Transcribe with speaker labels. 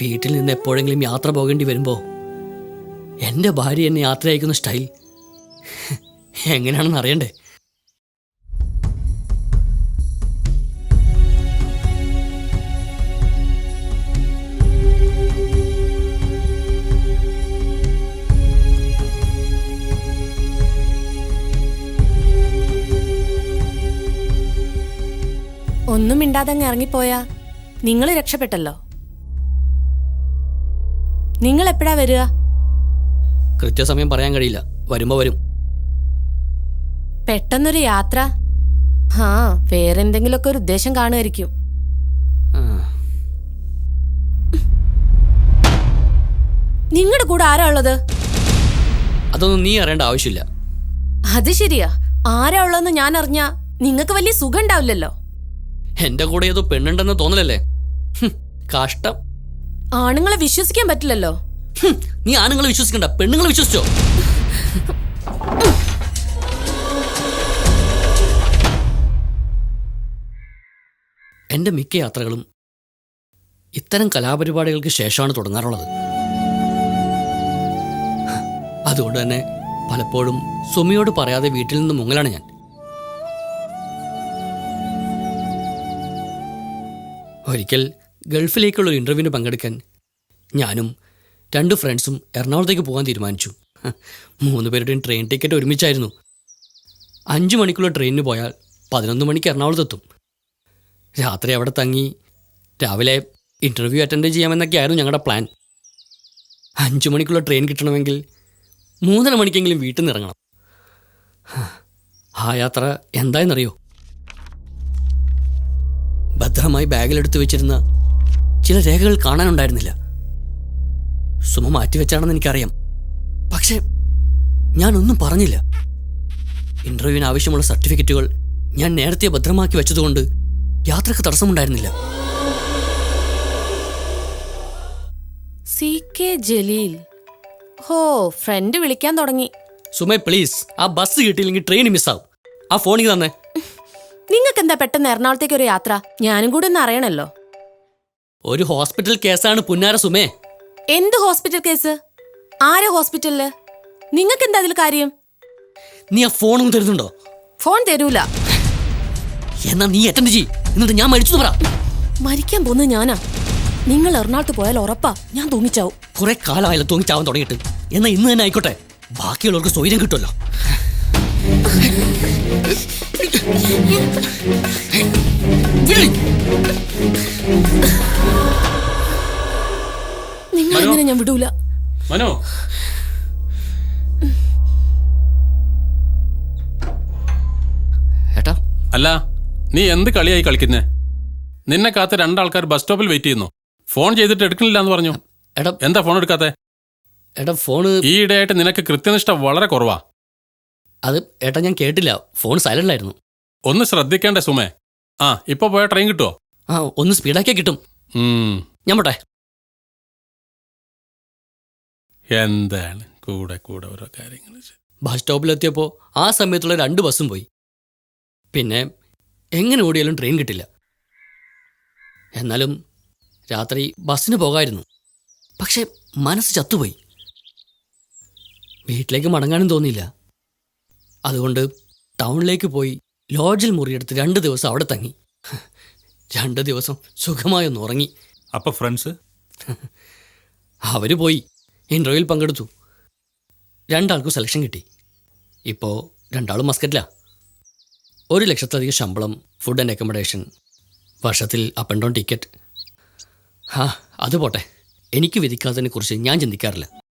Speaker 1: വീട്ടിൽ നിന്ന് എപ്പോഴെങ്കിലും യാത്ര പോകേണ്ടി വരുമ്പോൾ എന്റെ ഭാര്യ എന്നെ യാത്ര അയക്കുന്ന സ്റ്റൈൽ എങ്ങനെയാണെന്ന് അറിയണ്ടേ?
Speaker 2: ഒന്നും മിണ്ടാതെ അങ്ങ് ഇറങ്ങിപ്പോയാ? നിങ്ങൾ രക്ഷപ്പെട്ടല്ലോ. നിങ്ങൾ എപ്പോഴാ വരിക?
Speaker 1: കൃത്യസമയം പറയാൻ കഴിയില്ല. വരുമ്പോ വരും.
Speaker 2: പെട്ടെന്നൊരു യാത്ര? ആ വേറെന്തെങ്കിലുമൊക്കെ ഒരു ഉദ്ദേശം കാണുമായിരിക്കും. നിങ്ങളുടെ കൂടെ ആരാ ഉള്ളത്?
Speaker 1: അതൊന്നും നീ അറിയേണ്ട ആവശ്യമില്ല.
Speaker 2: അത് ശരിയാ. ആരാ ഉള്ളതെന്ന് ഞാൻ അറിഞ്ഞ നിങ്ങൾക്ക് വലിയ സുഖം ഉണ്ടാവില്ലല്ലോ.
Speaker 1: എന്റെ കൂടെ ഏതോ പെണ്ണുണ്ടെന്ന് തോന്നലല്ലേ? കഷ്ടം.
Speaker 2: ആണുങ്ങളെ വിശ്വസിക്കാൻ പറ്റില്ലല്ലോ.
Speaker 1: നീ ആണുങ്ങളെ വിശ്വസിക്കണ്ട പെണ്ണുങ്ങളെ വിശ്വസിച്ചോ. എന്റെ മിക്ക യാത്രകളും ഇത്തരം കലാപരിപാടികൾക്ക് ശേഷമാണ് തുടങ്ങാറുള്ളത്. അതുകൊണ്ട് തന്നെ പലപ്പോഴും സുമിയോട് പറയാതെ വീട്ടിൽ നിന്ന് മുങ്ങലാണ് ഞാൻ. ഒരിക്കൽ ഗൾഫിലേക്കുള്ള ഒരു ഇന്റർവ്യൂവിന് പങ്കെടുക്കാൻ ഞാനും രണ്ട് ഫ്രണ്ട്സും എറണാകുളത്തേക്ക് പോകാൻ തീരുമാനിച്ചു. മൂന്ന് പേരുടെയും ട്രെയിൻ ടിക്കറ്റ് ഒരുമിച്ചായിരുന്നു. അഞ്ച് മണിക്കുള്ള ട്രെയിനിന് പോയാൽ പതിനൊന്ന് മണിക്ക് എറണാകുളത്തെത്തും. രാത്രി അവിടെ തങ്ങി രാവിലെ ഇന്റർവ്യൂ അറ്റൻഡ് ചെയ്യാമെന്നൊക്കെയായിരുന്നു ഞങ്ങളുടെ പ്ലാൻ അഞ്ച് മണിക്കുള്ള ട്രെയിൻ കിട്ടണമെങ്കിൽ മൂന്നര മണിക്കെങ്കിലും വീട്ടിൽ നിന്ന് ഇറങ്ങണം. ആ യാത്ര എന്തായെന്നറിയോ? ഭദ്രമായി ബാഗിലെടുത്ത് വെച്ചിരുന്ന ചില രേഖകൾ കാണാനുണ്ടായിരുന്നില്ല. സുമ മാറ്റിവെച്ചാണെന്ന് എനിക്കറിയാം. പക്ഷേ ഞാനൊന്നും പറഞ്ഞില്ല. ഇന്റർവ്യൂവിന് ആവശ്യമുള്ള സർട്ടിഫിക്കറ്റുകൾ ഞാൻ നേരത്തെ ഭദ്രമാക്കി വെച്ചതുകൊണ്ട് യാത്രയ്ക്ക് തടസ്സമുണ്ടായിരുന്നില്ല.
Speaker 2: C K Jaleel. ഹോ ഫ്രണ്ട് വിളിക്കാൻ തുടങ്ങി.
Speaker 1: സുമേ പ്ലീസ് ആ ബസ് കിട്ടിയില്ലെങ്കിൽ ട്രെയിൻ മിസ്സാവും ആ ഫോണിൽ തന്നെ.
Speaker 2: നിങ്ങൾക്ക് എന്താ പെട്ടെന്ന് എറണാകുളത്തേക്ക് ഒരു യാത്ര? ഞാനും കൂടെ ഒന്ന് അറിയണല്ലോ.
Speaker 1: ഒരു ഹോസ്പിറ്റൽ കേസാണ് പുന്നാര സുമേ.
Speaker 2: എന്ത് ഹോസ്പിറ്റൽ കേസ്? ആരെ ഹോസ്പിറ്റലിൽ? നിങ്ങൾക്ക് എന്താ അതിൽ കാര്യം?
Speaker 1: നീ ആ ഫോണും തരുന്നുണ്ടോ?
Speaker 2: ഫോൺ തരൂല.
Speaker 1: എന്നാ നീ അറ്റൻഡ് ചെയ് എന്നിട്ട് ഞാൻ മരിച്ചു പറ.
Speaker 2: മരിക്കാൻ പോകുന്നത് ഞാനാ. നിങ്ങൾ എറണാകുളത്ത് പോയാൽ ഉറപ്പാ. ഞാൻ തൂങ്ങിച്ചാവും.
Speaker 1: കുറെ കാലമായല്ലോ തൂങ്ങിച്ചാവാൻ തുടങ്ങിയിട്ട്. എന്നാ ഇന്ന് തന്നെ ആയിക്കോട്ടെ. ബാക്കിയുള്ളവർക്ക് സ്വൈര്യം കിട്ടുമല്ലോ.
Speaker 2: നിങ്ങൾ എങ്ങനെ ഞാൻ വിടൂല.
Speaker 3: മനോ?
Speaker 1: ഏട്ടാ?
Speaker 3: അല്ല നീ എന്ത് കളിയായി കളിക്കുന്നേ? നിന്നെ കാത്ത് രണ്ടാൾക്കാർ ബസ് സ്റ്റോപ്പിൽ വെയിറ്റ് ചെയ്യുന്നു. ഫോൺ ചെയ്തിട്ട് എടുക്കണില്ല എന്ന് പറഞ്ഞു.
Speaker 1: എടാ
Speaker 3: എന്താ ഫോൺ എടുക്കാത്തെ?
Speaker 1: എടാ ഫോണ്
Speaker 3: ഈ ഇടയായിട്ട് നിനക്ക് കൃത്യനിഷ്ഠ വളരെ കുറവാ.
Speaker 1: അത് ഏട്ടാ ഞാൻ കേട്ടില്ല. ഫോൺ സൈലന്റ് ആയിരുന്നു.
Speaker 3: ഒന്ന് ശ്രദ്ധിക്കണ്ടേ സുമേ? ആ ഇപ്പൊ പോയ ട്രെയിൻ കിട്ടുമോ
Speaker 1: ആ ഒന്ന് സ്പീഡാക്കിയാ കിട്ടും.
Speaker 3: ഉം,
Speaker 1: ഞാൻ പോട്ടെ.
Speaker 3: എന്താണ്? കൂടെ കൂടെ ഓരോ കാര്യങ്ങൾ
Speaker 1: ബസ് സ്റ്റോപ്പിലെത്തിയപ്പോൾ ആ സമയത്തുള്ള രണ്ട് ബസ്സും പോയി. പിന്നെ എങ്ങനെ ഓടിയാലും ട്രെയിൻ കിട്ടില്ല. എന്നാലും രാത്രി ബസ്സിന് പോകായിരുന്നു. പക്ഷെ മനസ്സ് ചത്തുപോയി. വീട്ടിലേക്ക് മടങ്ങാനും തോന്നിയില്ല. അതുകൊണ്ട് ടൗണിലേക്ക് പോയി ലോഡ്ജിൽ മുറിയെടുത്ത് രണ്ട് ദിവസം അവിടെ തങ്ങി. രണ്ട് ദിവസം സുഖമായി ഒന്ന് ഉറങ്ങി.
Speaker 4: അപ്പൊ ഫ്രണ്ട്സ്?
Speaker 1: അവർ പോയി. ഇന്റർവ്യൂവിൽ പങ്കെടുത്തു. രണ്ടാൾക്കും സെലക്ഷൻ കിട്ടി. ഇപ്പോൾ രണ്ടാളും മസ്കറ്റില. ഒരു ലക്ഷത്തിലധികം ശമ്പളം ഫുഡ് ആൻഡ് അക്കോമഡേഷൻ വർഷത്തിൽ അപ്പ് ആൻഡ് ഡൗൺ ടിക്കറ്റ് ആ അത് പോട്ടെ. എനിക്ക് വിധിക്കാത്തതിനെ കുറിച്ച് ഞാൻ ചിന്തിക്കാറില്ല.